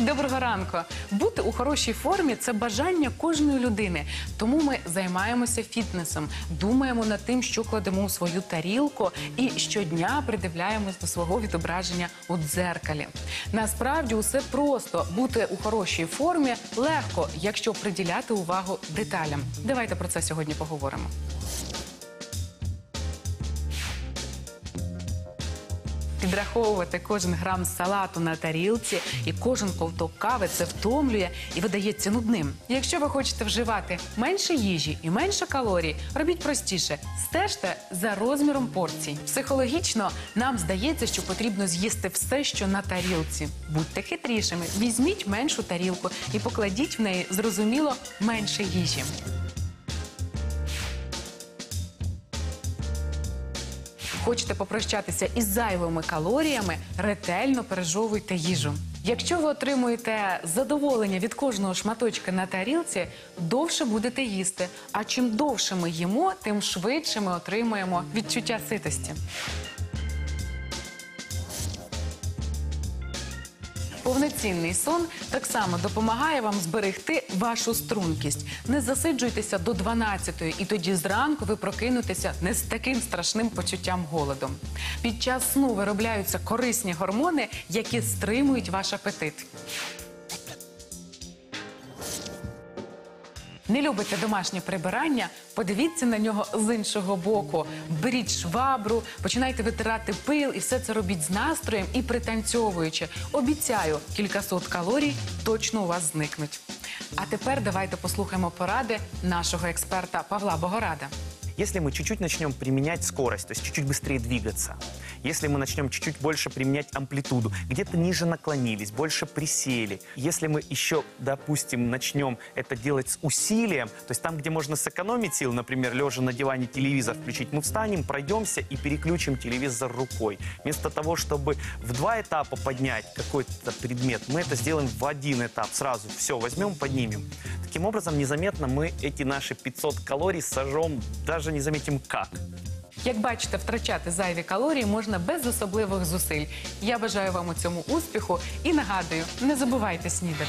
Доброго ранку. Бути у хорошій формі це бажання кожної людини. Тому ми займаємося фітнесом, думаємо над тим, що кладемо у свою тарілку, і щодня придивляємось до свого відображення у дзеркалі. Насправді усе просто бути у хорошій формі легко, якщо приділяти увагу деталям. Давайте про це сьогодні поговоримо. Підраховувати кожен грам салату на тарілці і кожен ковток кави це втомлює і видається нудним. Якщо ви хочете вживати менше їжі і менше калорій, робіть простіше, стежте за розміром порцій. Психологічно нам здається, що потрібно з'їсти все, що на тарілці. Будьте хитрішими, візьміть меншу тарілку і покладіть в неї зрозуміло менше їжі. Хочете попрощатися із зайвими калоріями, ретельно пережовуйте їжу. Якщо ви отримуєте задоволення від кожного шматочка на тарілці, довше будете їсти. А чим довше ми їмо, тим швидше ми отримуємо відчуття ситості. Повноцінний сон так само допомагає вам зберегти вашу стрункість. Не засиджуйтеся до 12-ї, і тоді зранку ви прокинетеся не з таким страшним почуттям голоду. Під час сну виробляються корисні гормони, які стримують ваш апетит. Не любите домашнє прибирання? Подивіться на нього з іншого боку. Беріть швабру, починайте витирати пил і все це робіть з настроєм і пританцьовуючи. Обіцяю, кількасот калорій точно у вас зникнуть. А тепер давайте послухаємо поради нашого експерта Павла Богорада. Если мы чуть-чуть начнем применять скорость, то есть чуть-чуть быстрее двигаться, если мы начнем чуть-чуть больше применять амплитуду, где-то ниже наклонились, больше присели, если мы еще, допустим, начнем это делать с усилием, то есть там, где можно сэкономить сил, например, лежа на диване телевизор включить, мы встанем, пройдемся и переключим телевизор рукой. Вместо того, чтобы в два этапа поднять какой-то предмет, мы это сделаем в один этап, сразу все возьмем, поднимем. Таким образом, незаметно мы эти наши 500 калорий сожжем, даже не заметим как. Як бачите, втрачати зайві калорії можна без особливих зусиль. Я бажаю вам у цьому успіху і нагадую, не забувайте снідати.